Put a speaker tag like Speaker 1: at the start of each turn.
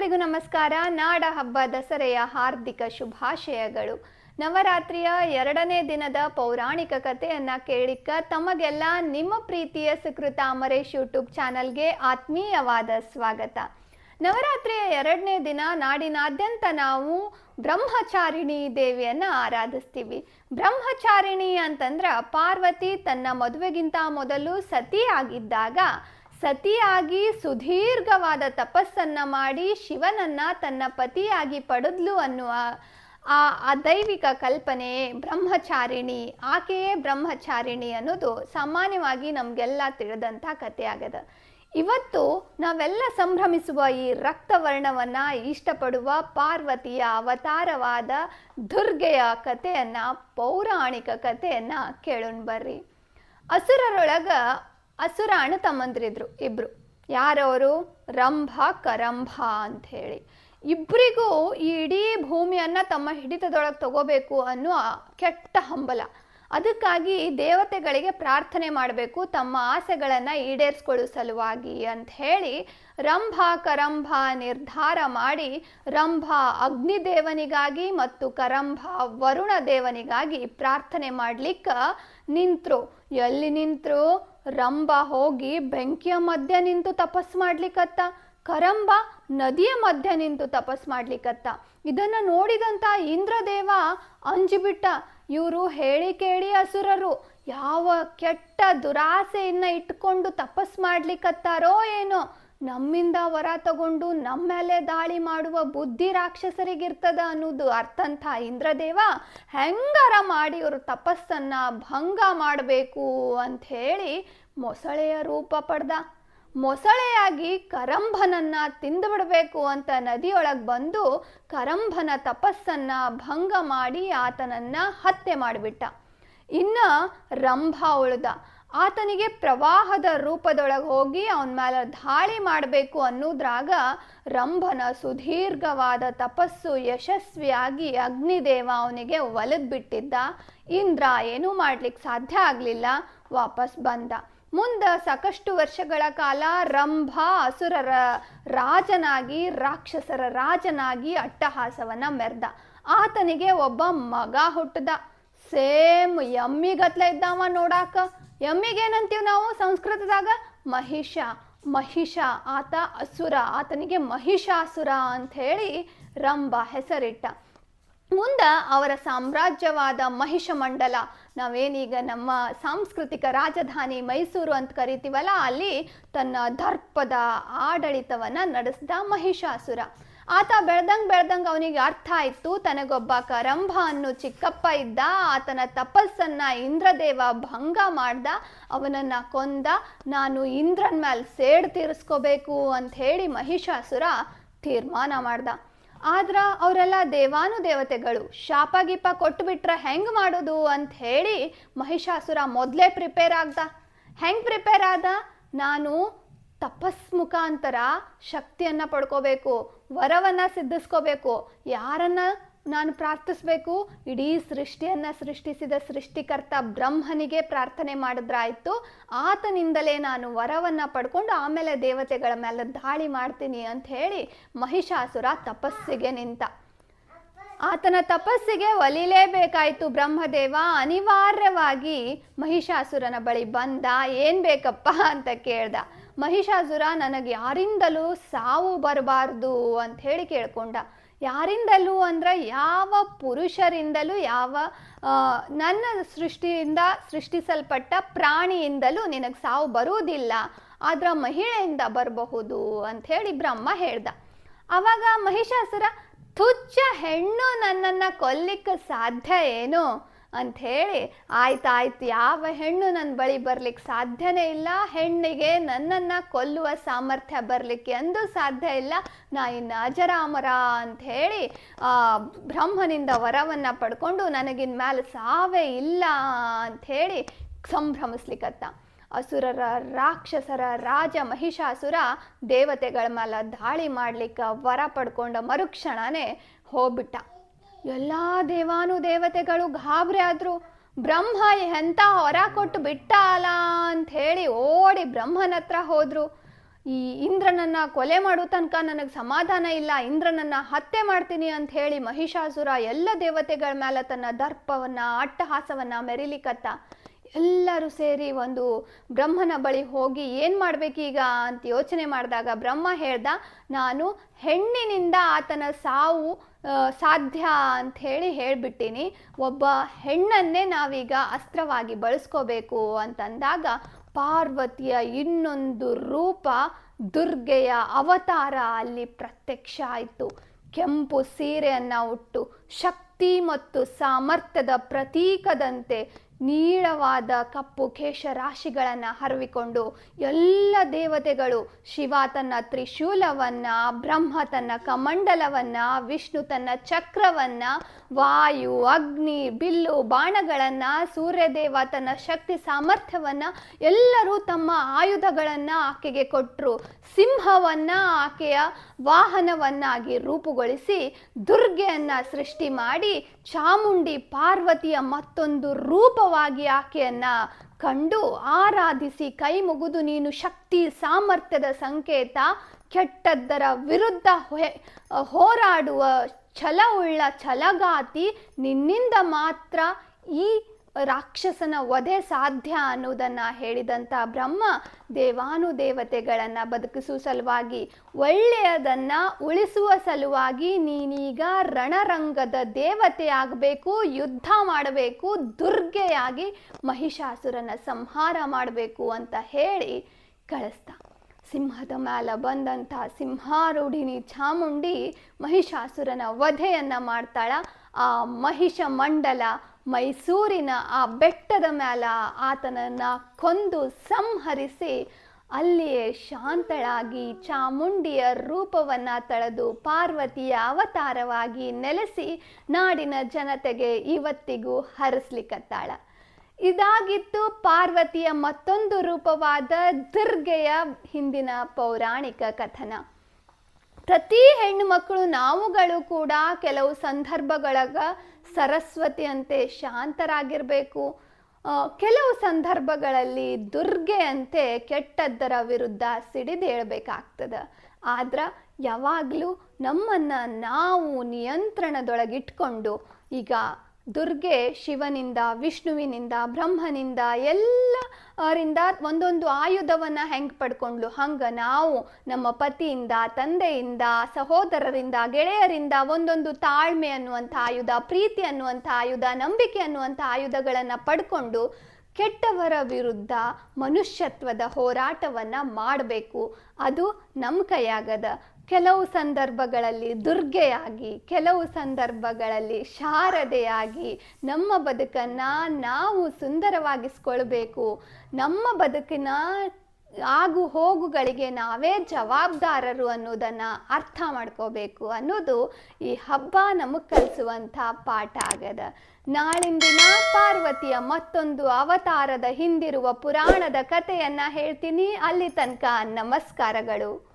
Speaker 1: ಎಲ್ರಿಗೂ ನಮಸ್ಕಾರ. ನಾಡ ಹಬ್ಬ ದಸರೆಯ ಹಾರ್ದಿಕ ಶುಭಾಶಯಗಳು. ನವರಾತ್ರಿಯ ಎರಡನೇ ದಿನದ ಪೌರಾಣಿಕ ಕಥೆಯನ್ನ ಕೇಳಿಕ್ಕ ತಮಗೆಲ್ಲ ನಿಮ್ಮ ಪ್ರೀತಿಯ ಸುಕೃತ ಅಮರೇಶ್ ಯೂಟ್ಯೂಬ್ ಚಾನಲ್ಗೆ ಆತ್ಮೀಯವಾದ ಸ್ವಾಗತ. ನವರಾತ್ರಿಯ ಎರಡನೇ ದಿನ ನಾಡಿನಾದ್ಯಂತ ನಾವು ಬ್ರಹ್ಮಚಾರಿಣಿ ದೇವಿಯನ್ನ ಆರಾಧಿಸ್ತೀವಿ. ಬ್ರಹ್ಮಚಾರಿಣಿ ಅಂತಂದ್ರ ಪಾರ್ವತಿ ತನ್ನ ಮದುವೆಗಿಂತ ಮೊದಲು ಸತಿ ಆಗಿದ್ದಾಗ ಸತಿಯಾಗಿ ಸುದೀರ್ಘವಾದ ತಪಸ್ಸನ್ನ ಮಾಡಿ ಶಿವನನ್ನ ತನ್ನ ಪತಿಯಾಗಿ ಪಡೆದ್ಲು ಅನ್ನುವ ಆ ಅದೈವಿಕ ದೈವಿಕ ಕಲ್ಪನೆ ಬ್ರಹ್ಮಚಾರಿಣಿ, ಆಕೆಯೇ ಬ್ರಹ್ಮಚಾರಿಣಿ ಅನ್ನೋದು ಸಾಮಾನ್ಯವಾಗಿ ನಮಗೆಲ್ಲ ತಿಳಿದಂಥ ಆಗದ ಇವತ್ತು ನಾವೆಲ್ಲ ಸಂಭ್ರಮಿಸುವ ಈ ರಕ್ತವರ್ಣವನ್ನ ಇಷ್ಟಪಡುವ ಪಾರ್ವತಿಯ ಅವತಾರವಾದ ದುರ್ಗೆಯ ಕಥೆಯನ್ನು ಪೌರಾಣಿಕ ಕಥೆಯನ್ನು ಕೇಳೋಣ ಬರ್ರಿ. ಅಸುರರೊಳಗ ಅಸುರ ಅಣ್ಣ ತಮ್ಮಂದ್ರಿದ್ರು ಇಬ್ರು. ಯಾರವರು? ರಂಭ, ಕರಂಭ ಅಂತ ಹೇಳಿ ಇಬ್ಬರಿಗೂ ಈ ಇಡೀ ಭೂಮಿಯನ್ನು ತಮ್ಮ ಹಿಡಿತದೊಳಗೆ ತಗೋಬೇಕು ಅನ್ನೋ ಕೆಟ್ಟ ಹಂಬಲ. ಅದಕ್ಕಾಗಿ ದೇವತೆಗಳಿಗೆ ಪ್ರಾರ್ಥನೆ ಮಾಡಬೇಕು, ತಮ್ಮ ಆಸೆಗಳನ್ನು ಈಡೇರಿಸ್ಕೊಳ್ಳೋ ಸಲುವಾಗಿ ಅಂತ ಹೇಳಿ ರಂಭ ಕರಂಭ ನಿರ್ಧಾರ ಮಾಡಿ ರಂಭ ಅಗ್ನಿದೇವನಿಗಾಗಿ ಮತ್ತು ಕರಂಭ ವರುಣ ದೇವನಿಗಾಗಿ ಪ್ರಾರ್ಥನೆ ಮಾಡ್ಲಿಕ್ಕೆ ನಿಂತರು. ಎಲ್ಲಿ ನಿಂತರು? ರಂಭ ಹೋಗಿ ಬೆಂಕಿಯ ಮಧ್ಯ ನಿಂತು ತಪಸ್ ಮಾಡ್ಲಿಕ್ಕತ್ತ. ಕರಂಬ ನದಿಯ ಮಧ್ಯ ನಿಂತು ತಪಸ್ ಮಾಡ್ಲಿಕ್ಕತ್ತ. ಇದನ್ನ ನೋಡಿದಂತ ಇಂದ್ರದೇವ ಅಂಜಿಬಿಟ್ಟ ಇವರು ಹೇಳಿ ಕೇಳಿ ಅಸುರರು. ಯಾವ ಕೆಟ್ಟ ದುರಾಸೆಯನ್ನ ಇಟ್ಕೊಂಡು ತಪಸ್ ಮಾಡ್ಲಿಕ್ಕತ್ತಾರೋ ಏನೋ. ನಮ್ಮಿಂದ ವರ ತಗೊಂಡು ನಮ್ಮ ಮೇಲೆ ದಾಳಿ ಮಾಡುವ ಬುದ್ಧಿ ರಾಕ್ಷಸರಿಗಿರ್ತದ ಅನ್ನೋದು ಅರ್ಥಂಥ ಇಂದ್ರದೇವ ಹೆಂಗಾರ ಮಾಡಿ ಇವರು ತಪಸ್ಸನ್ನ ಭಂಗ ಮಾಡಬೇಕು ಅಂತ ಹೇಳಿ ಮೊಸಳೆಯ ರೂಪ ಪಡ್ದ. ಮೊಸಳೆಯಾಗಿ ಕರಂಭನನ್ನ ತಿಂದುಬಿಡಬೇಕು ಅಂತ ನದಿಯೊಳಗೆ ಬಂದು ಕರಂಭನ ತಪಸ್ಸನ್ನ ಭಂಗ ಮಾಡಿ ಆತನನ್ನ ಹತ್ಯೆ ಮಾಡಿಬಿಟ್ಟ. ಇನ್ನ ರಂಭ ಉಳ್ದ. ಆತನಿಗೆ ಪ್ರವಾಹದ ರೂಪದೊಳಗೆ ಹೋಗಿ ಅವನ ಮೇಲೆ ದಾಳಿ ಮಾಡಬೇಕು ಅನ್ನೋದ್ರಾಗ ರಂಭನ ಸುದೀರ್ಘವಾದ ತಪಸ್ಸು ಯಶಸ್ವಿಯಾಗಿ ಅಗ್ನಿದೇವ ಅವನಿಗೆ ಒಲದ್ಬಿಟ್ಟಿದ್ದ. ಇಂದ್ರ ಏನೂ ಮಾಡ್ಲಿಕ್ಕೆ ಸಾಧ್ಯ ಆಗಲಿಲ್ಲ, ವಾಪಸ್ ಬಂದ. ಮುಂದೆ ಸಾಕಷ್ಟು ವರ್ಷಗಳ ಕಾಲ ರಂಭ ಅಸುರರ ರಾಜನಾಗಿ, ರಾಕ್ಷಸರ ರಾಜನಾಗಿ ಅಟ್ಟಹಾಸವನ್ನ ಮೆರೆದ. ಆತನಿಗೆ ಒಬ್ಬ ಮಗ ಹುಟ್ಟದ. ಸೇಮ್ ಎಮ್ಮಿಗತ್ಲ ಇದ್ದಾವ ನೋಡಾಕ. ಎಮ್ಮಿಗೇನಂತೀವಿ ನಾವು ಸಂಸ್ಕೃತದಾಗ? ಮಹಿಷ. ಮಹಿಷ, ಆತ ಅಸುರ. ಆತನಿಗೆ ಮಹಿಷಾಸುರ ಅಂತ ಹೇಳಿ ರಂಭ ಹೆಸರಿಟ್ಟ. ಮುಂದ ಅವರ ಸಾಮ್ರಾಜ್ಯವಾದ ಮಹಿಷಮಂಡಲ. ನಾವೇನೀಗ ನಮ್ಮ ಸಾಂಸ್ಕೃತಿಕ ರಾಜಧಾನಿ ಮೈಸೂರು ಅಂತ ಕರಿತೀವಲ್ಲ, ಅಲ್ಲಿ ತನ್ನ ದರ್ಪದ ಆಡಳಿತವನ್ನ ನಡೆಸಿದ ಮಹಿಷಾಸುರ. ಆತ ಬೆಳ್ದಂಗ್ ಬೆಳ್ದಂಗ್ ಅವನಿಗೆ ಅರ್ಥ ಆಯಿತು, ತನಗೊಬ್ಬ ಕರಂಭ ಅನ್ನೋ ಚಿಕ್ಕಪ್ಪ ಇದ್ದ, ಆತನ ತಪಸ್ಸನ್ನ ಇಂದ್ರದೇವ ಭಂಗ ಮಾಡ್ದ, ಅವನನ್ನ ಕೊಂದ, ನಾನು ಇಂದ್ರನ ಮೇಲೆ ಸೇಡ್ ತೀರಿಸ್ಕೋಬೇಕು ಅಂತ ಹೇಳಿ ಮಹಿಷಾಸುರ ತೀರ್ಮಾನ ಮಾಡ್ದ. ಆದ್ರ ಅವರೆಲ್ಲ ದೇವಾನು ದೇವತೆಗಳು ಶಾಪ ಗೀಪ ಕೊಟ್ಟು ಬಿಟ್ರೆ ಹೆಂಗ್ ಮಾಡೋದು ಅಂತ ಹೇಳಿ ಮಹಿಷಾಸುರ ಮೊದಲೇ ಪ್ರಿಪೇರ್ ಆಗ್ದ. ಹೆಂಗ್ ಪ್ರಿಪೇರ್ ಆದ? ನಾನು ತಪಸ್ ಮುಖಾಂತರ ಶಕ್ತಿಯನ್ನ ಪಡ್ಕೋಬೇಕು, ವರವನ್ನ ಸಿದ್ಧಿಸ್ಕೋಬೇಕು, ಯಾರನ್ನ ನಾನು ಪ್ರಾರ್ಥಿಸ್ಬೇಕು. ಇಡೀ ಸೃಷ್ಟಿಯನ್ನ ಸೃಷ್ಟಿಸಿದ ಸೃಷ್ಟಿಕರ್ತ ಬ್ರಹ್ಮನಿಗೆ ಪ್ರಾರ್ಥನೆ ಮಾಡಿದ್ರಾಯ್ತು. ಆತನಿಂದಲೇ ನಾನು ವರವನ್ನ ಪಡ್ಕೊಂಡು ಆಮೇಲೆ ದೇವತೆಗಳ ಮೇಲೆ ದಾಳಿ ಮಾಡ್ತೀನಿ ಅಂತ ಹೇಳಿ ಮಹಿಷಾಸುರ ತಪಸ್ಸಿಗೆ ನಿಂತ. ಆತನ ತಪಸ್ಸಿಗೆ ಒಲಿಲೇಬೇಕಾಯ್ತು ಬ್ರಹ್ಮದೇವ. ಅನಿವಾರ್ಯವಾಗಿ ಮಹಿಷಾಸುರನ ಬಳಿ ಬಂದ. ಏನ್ ಬೇಕಪ್ಪ ಅಂತ ಕೇಳ್ದ. ಮಹಿಷಾಸುರ ನನಗೆ ಯಾರಿಂದಲೂ ಸಾವು ಬರಬಾರ್ದು ಅಂತ ಹೇಳಿ ಕೇಳ್ಕೊಂಡ. ಯಾರಿಂದಲೂ ಅಂದ್ರೆ ಯಾವ ಪುರುಷರಿಂದಲೂ ಯಾವ ನನ್ನ ಸೃಷ್ಟಿಯಿಂದ ಸೃಷ್ಟಿಸಲ್ಪಟ್ಟ ಪ್ರಾಣಿಯಿಂದಲೂ ನಿನಗೆ ಸಾವು ಬರುವುದಿಲ್ಲ, ಆದ್ರ ಮಹಿಳೆಯಿಂದ ಬರಬಹುದು ಅಂತ ಹೇಳಿ ಬ್ರಹ್ಮ ಹೇಳ್ದ. ಅವಾಗ ಮಹಿಷಾಸುರ, ತುಚ್ಛ ಹೆಣ್ಣು ನನ್ನನ್ನ ಕೊಲ್ಲಿಕ್ಕೆ ಸಾಧ್ಯ ಏನು? ಅಂತ ಹೇಳಿ ಆಯ್ತಾಯ್ತು ಯಾವ ಹೆಣ್ಣು ನನ್ನ ಬಳಿ ಬರ್ಲಿಕ್ಕೆ ಸಾಧ್ಯನೇ ಇಲ್ಲ. ಹೆಣ್ಣಿಗೆ ನನ್ನನ್ನ ಕೊಲ್ಲುವ ಸಾಮರ್ಥ್ಯ ಬರಲಿಕ್ಕೆ ಅಂದು ಸಾಧ್ಯ ಇಲ್ಲ. ನಾ ಇನ್ನು ಅಜರಾಮರ ಅಂತ ಹೇಳಿ ಬ್ರಹ್ಮನಿಂದ ವರವನ್ನ ಪಡ್ಕೊಂಡು ನನಗಿನ್ ಮೇಲೆ ಸಾವೇ ಇಲ್ಲ ಅಂತ ಹೇಳಿ ಸಂಭ್ರಮಿಸ್ಲಿಕ್ಕತ್ತ ಅಸುರರ ರಾಕ್ಷಸರ, ರಾಜ ಮಹಿಷಾಸುರ ದೇವತೆಗಳ ಮೇಲೆ ದಾಳಿ ಮಾಡ್ಲಿಕ್ಕೆ ವರ ಪಡ್ಕೊಂಡ ಮರುಕ್ಷಣನೇ ಹೋಗ್ಬಿಟ್ಟ. ಎಲ್ಲ ದೇವಾನು ದೇವತೆಗಳು ಗಾಬರಿ ಆದ್ರು ಬ್ರಹ್ಮ ಎಂತ ಹೊರ ಕೊಟ್ಟು ಬಿಟ್ಟ ಅಲ್ಲ ಅಂತ ಹೇಳಿ ಓಡಿ ಬ್ರಹ್ಮನ ಹತ್ರ ಹೋದ್ರು. ಈ ಇಂದ್ರನನ್ನ ಕೊಲೆ ಮಾಡೋ ತನಕ ನನಗೆ ಸಮಾಧಾನ ಇಲ್ಲ, ಇಂದ್ರನನ್ನ ಹತ್ಯೆ ಮಾಡ್ತೀನಿ ಅಂತ ಹೇಳಿ ಮಹಿಷಾಸುರ ಎಲ್ಲ ದೇವತೆಗಳ ಮೇಲೆ ತನ್ನ ದರ್ಪವನ್ನ, ಅಟ್ಟಹಾಸವನ್ನ ಮೆರಿಲಿಕತ್ತ ಎಲ್ಲರೂ ಸೇರಿ ಒಂದು ಬ್ರಹ್ಮನ ಬಳಿ ಹೋಗಿ ಏನು ಮಾಡ್ಬೇಕೀಗ ಅಂತ ಯೋಚನೆ ಮಾಡಿದಾಗ ಬ್ರಹ್ಮ ಹೇಳ್ದ, ನಾನು ಹೆಣ್ಣಿನಿಂದ ಆತನ ಸಾವು ಸಾಧ್ಯ ಅಂತ ಹೇಳಿ ಹೇಳ್ಬಿಟ್ಟಿನಿ. ಒಬ್ಬ ಹೆಣ್ಣನ್ನೇ ನಾವೀಗ ಅಸ್ತ್ರವಾಗಿ ಬಳಸ್ಕೋಬೇಕು ಅಂತಂದಾಗ ಪಾರ್ವತಿಯ ಇನ್ನೊಂದು ರೂಪ ದುರ್ಗೆಯ ಅವತಾರ ಅಲ್ಲಿ ಪ್ರತ್ಯಕ್ಷ ಆಯಿತು. ಕೆಂಪು ಸೀರೆಯನ್ನು ಉಟ್ಟು ಶಕ್ತಿ ಮತ್ತು ಸಾಮರ್ಥ್ಯದ ಪ್ರತೀಕದಂತೆ ನೀಳವಾದ ಕಪ್ಪು ಕೇಶರಾಶಿಗಳನ್ನು ಹರವಿಕೊಂಡು ಎಲ್ಲ ದೇವತೆಗಳು ಶಿವ ತನ್ನ ತ್ರಿಶೂಲವನ್ನ, ಬ್ರಹ್ಮ ತನ್ನ ಕಮಂಡಲವನ್ನ, ವಿಷ್ಣು ತನ್ನ ಚಕ್ರವನ್ನ, ವಾಯು, ಅಗ್ನಿ, ಬಿಲ್ಲು, ಬಾಣಗಳನ್ನ, ಸೂರ್ಯದೇವ ತನ್ನ ಶಕ್ತಿ ಸಾಮರ್ಥ್ಯವನ್ನ ಎಲ್ಲರೂ ತಮ್ಮ ಆಯುಧಗಳನ್ನ ಆಕೆಗೆ ಕೊಟ್ಟರು ಸಿಂಹವನ್ನ ಆಕೆಯ ವಾಹನವನ್ನಾಗಿ ರೂಪುಗೊಳಿಸಿ ದುರ್ಗೆಯನ್ನ ಸೃಷ್ಟಿ ಮಾಡಿ ಚಾಮುಂಡಿ ಪಾರ್ವತಿಯ ಮತ್ತೊಂದು ರೂಪವಾಗಿ ಆಕೆಯನ್ನ ಕಂಡು ಆರಾಧಿಸಿ ಕೈ ಮುಗಿದು ನೀನು ಶಕ್ತಿ, ಸಾಮರ್ಥ್ಯದ ಸಂಕೇತ, ಕೆಟ್ಟದ್ದರ ವಿರುದ್ಧ ಹೋರಾಡುವ ಛಲವುಳ್ಳ ಛಲಗಾತಿ ನಿನ್ನಿಂದ ಮಾತ್ರ ಈ ರಾಕ್ಷಸನ ವಧೆ ಸಾಧ್ಯ ಅನ್ನೋದನ್ನು ಹೇಳಿದಂಥ ಬ್ರಹ್ಮ ದೇವಾನುದೇವತೆಗಳನ್ನು ಬದುಕಿಸುವ ಸಲುವಾಗಿ ಒಳ್ಳೆಯದನ್ನ ಉಳಿಸುವ ಸಲುವಾಗಿ ನೀನೀಗ ರಣರಂಗದ ದೇವತೆ ಆಗಬೇಕು, ಯುದ್ಧ ಮಾಡಬೇಕು, ದುರ್ಗೆಯಾಗಿ ಮಹಿಷಾಸುರನ ಸಂಹಾರ ಮಾಡಬೇಕು ಅಂತ ಹೇಳಿ ಕಳಿಸ್ತಾ ಸಿಂಹದ ಮ್ಯಾಲ ಬಂದಂಥ ಸಿಂಹಾರೂಢಿನಿ ಚಾಮುಂಡಿ ಮಹಿಷಾಸುರನ ವಧೆಯನ್ನು ಮಾಡ್ತಾಳ. ಆ ಮಹಿಷ ಮಂಡಲ ಮೈಸೂರಿನ ಆ ಬೆಟ್ಟದ ಮ್ಯಾಲ ಆತನನ್ನ ಕೊಂದು ಸಂಹರಿಸಿ ಅಲ್ಲಿಯೇ ಶಾಂತಳಾಗಿ ಚಾಮುಂಡಿಯ ರೂಪವನ್ನ ತಳೆದು ಪಾರ್ವತಿಯ ಅವತಾರವಾಗಿ ನೆಲೆಸಿ ನಾಡಿನ ಜನತೆಗೆ ಇವತ್ತಿಗೂ ಹರಿಸ್ಲಿಕ್ಕತ್ತಾಳ ಇದಾಗಿತ್ತು ಪಾರ್ವತಿಯ ಮತ್ತೊಂದು ರೂಪವಾದ ದುರ್ಗೆಯ ಹಿಂದಿನ ಪೌರಾಣಿಕ ಕಥನ. ಪ್ರತಿ ಹೆಣ್ಣು ಮಕ್ಕಳು ನಾವುಗಳು ಕೂಡ ಕೆಲವು ಸಂದರ್ಭಗಳಾಗ ಸರಸ್ವತಿಯಂತೆ ಶಾಂತರಾಗಿರಬೇಕು. ಆ, ಕೆಲವು ಸಂದರ್ಭಗಳಲ್ಲಿ ದುರ್ಗೆ ಅಂತೆ ಕೆಟ್ಟದ್ದರ ವಿರುದ್ಧ ಸಿಡಿದೇಳಬೇಕಾಗ್ತದೆ ಆದ್ರೆ ಯಾವಾಗಲೂ ನಮ್ಮನ್ನು ನಾವು ನಿಯಂತ್ರಣದೊಳಗಿಟ್ಕೊಂಡು ಈಗ ದುರ್ಗೆ ಶಿವನಿಂದ, ವಿಷ್ಣುವಿನಿಂದ, ಬ್ರಹ್ಮನಿಂದ, ಎಲ್ಲ ಅವರಿಂದ ಒಂದೊಂದು ಆಯುಧವನ್ನು ಹೆಂಗೆ ಪಡ್ಕೊಂಡ್ಲು? ಹಂಗೆ ನಾವು ನಮ್ಮ ಪತಿಯಿಂದ, ತಂದೆಯಿಂದ, ಸಹೋದರರಿಂದ, ಗೆಳೆಯರಿಂದ ಒಂದೊಂದು ತಾಳ್ಮೆ ಅನ್ನುವಂಥ ಆಯುಧ, ಪ್ರೀತಿ ಅನ್ನುವಂಥ ಆಯುಧ, ನಂಬಿಕೆ ಅನ್ನುವಂಥ ಆಯುಧಗಳನ್ನು ಪಡ್ಕೊಂಡು ಕೆಟ್ಟವರ ವಿರುದ್ಧ ಮನುಷ್ಯತ್ವದ ಹೋರಾಟವನ್ನ ಮಾಡಬೇಕು. ಅದು ನಮ್ಮ ಕೈಯಾಗದ. ಕೆಲವು ಸಂದರ್ಭಗಳಲ್ಲಿ ದುರ್ಗೆಯಾಗಿ, ಕೆಲವು ಸಂದರ್ಭಗಳಲ್ಲಿ ಶಾರದೆಯಾಗಿ ನಮ್ಮ ಬದುಕನ್ನ ನಾವು ಸುಂದರವಾಗಿಸ್ಕೊಳ್ಬೇಕು. ನಮ್ಮ ಬದುಕಿನ ಆಗು ಹೋಗುಗಳಿಗೆ ನಾವೇ ಜವಾಬ್ದಾರರು ಅನ್ನೋದನ್ನು ಅರ್ಥ ಮಾಡ್ಕೋಬೇಕು. ಅನ್ನೋದು ಈ ಹಬ್ಬ ನಮಗೆ ಕಲಿಸುವಂಥ ಪಾಠ ಆಗದ ನಾಳಿಂದಿನ ಪಾರ್ವತಿಯ ಮತ್ತೊಂದು ಅವತಾರದ ಹಿಂದಿರುವ ಪುರಾಣದ ಕಥೆಯನ್ನು ಹೇಳ್ತೀನಿ. ಅಲ್ಲಿ ತನಕ ನಮಸ್ಕಾರಗಳು.